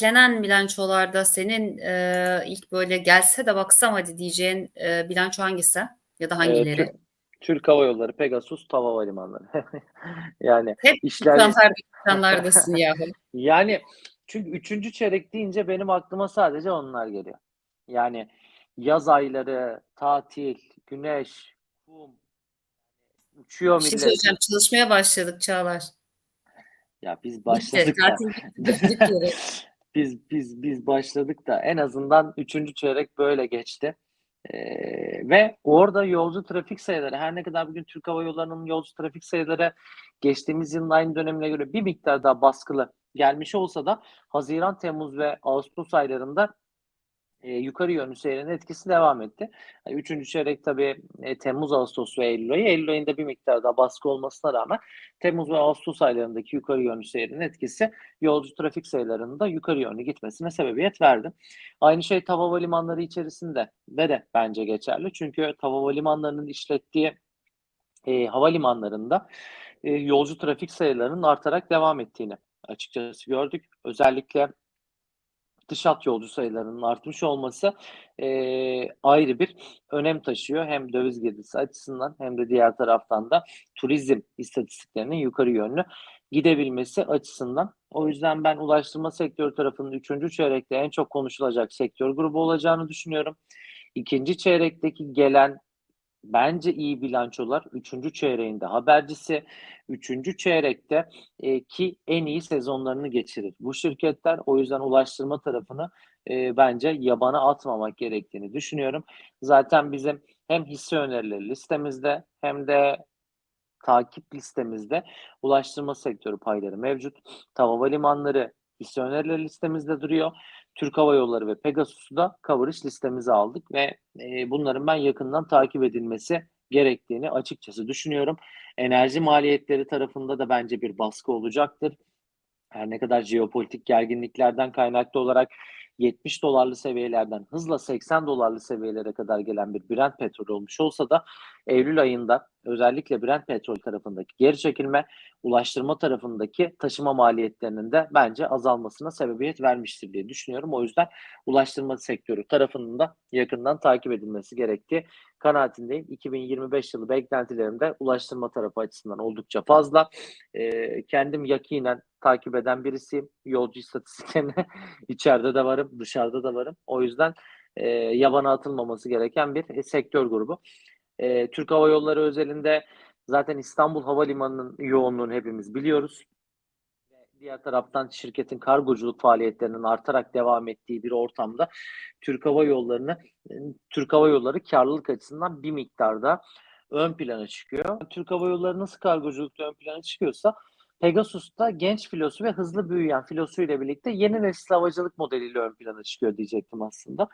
beklenen bilançolarda senin, eee, ilk böyle gelse de baksam hadi diyeceğin, eee, bilanço hangisi ya da Eee, hangileri? Türk Türk Hava Yolları, Pegasus, TAV Havalimanları. Yani Hep işler ekranlardasın yahu. Yani çünkü 3. çeyrek deyince benim aklıma sadece onlar geliyor. Yani yaz ayları, tatil, güneş, kum, uçuyor Bir şey millet. söyleyeceğim, çalışmaya başladık Çağlar. Ya biz başladık da tatil. biz biz biz başladık da en azından 3. çeyrek böyle geçti. Eee, ve orada yolcu trafik sayıları her ne kadar bugün Türk Hava Yolları'nın yolcu trafik sayıları geçtiğimiz yılın aynı dönemine göre bir miktar daha baskılı gelmiş olsa da haziran, temmuz ve ağustos aylarında, eee, yukarı yönlü seyrin etkisi devam etti. Hani 3. çeyrek tabii, eee, temmuz, ağustos ve eylül ayı. Eylül ayında bir miktar daha baskı olmasına rağmen temmuz ve ağustos aylarındaki yukarı yönlü seyrin etkisi yolcu trafik sayılarının da yukarı yönlü gitmesine sebebiyet verdi. Aynı şey TAV havalimanları içerisinde de de bence geçerli. Çünkü TAV havalimanlarının işlettiği, eee, havalimanlarında, eee, yolcu trafik sayılarının artarak devam ettiğini açıkçası gördük. Özellikle dış hat yolcu sayılarının artmış olması, eee, ayrı bir önem taşıyor. Hem döviz girdisi açısından hem de diğer taraftan da turizm istatistiklerinin yukarı yönlü gidebilmesi açısından. O yüzden ben ulaştırma sektörü tarafının 3. çeyrekte en çok konuşulacak sektör grubu olacağını düşünüyorum. 2. çeyrekteki gelen bence iyi bilançolar 3. çeyreğin de habercisi. 3. çeyrekte, eee, ki en iyi sezonlarını geçirir bu şirketler. O yüzden ulaştırma tarafını, eee, bence yabana atmamak gerektiğini düşünüyorum. Zaten bizim hem hisse önerileri listemizde hem de takip listemizde ulaştırma sektörü payları mevcut. TAV Havalimanları hisse önerileri listemizde duruyor. Türk Hava Yolları ve Pegasus'u da coverage listemize aldık ve, eee, bunların ben yakından takip edilmesi gerektiğini açıkçası düşünüyorum. Enerji maliyetleri tarafında da bence bir baskı olacaktır. Her ne kadar jeopolitik gerginliklerden kaynaklı olarak $70'lı seviyelerden hızla $80'lı seviyelere kadar gelen bir Brent petrol olmuş olsa da eylül ayında özellikle Brent petrol tarafındaki geri çekilme, ulaştırma tarafındaki taşıma maliyetlerinin de bence azalmasına sebebiyet vermiştir diye düşünüyorum. O yüzden ulaştırma sektörü tarafının da yakından takip edilmesi gerektiği kanaatindeyim. 2025 yılı beklentilerim de ulaştırma tarafı açısından oldukça fazla. Eee, kendim yakinen takip eden birisiyim. Yolcu istatistiklerine içeride de varım, dışarıda da varım. O yüzden, eee, yabana atılmaması gereken bir, eee, sektör grubu. Eee, Türk Hava Yolları özelinde zaten İstanbul Havalimanı'nın yoğunluğunu hepimiz biliyoruz. Diğer taraftan şirketin kargoculuk faaliyetlerinin artarak devam ettiği bir ortamda Türk Hava Yolları'nı Türk Hava Yolları kârlılık açısından bir miktar daha ön plana çıkıyor. Türk Hava Yolları nasıl kargoculukta ön plana çıkıyorsa Pegasus da genç filosu ve hızlı büyüyen filosuyla birlikte yeni nesil havacılık modeliyle ön plana çıkıyor diyecektim aslında.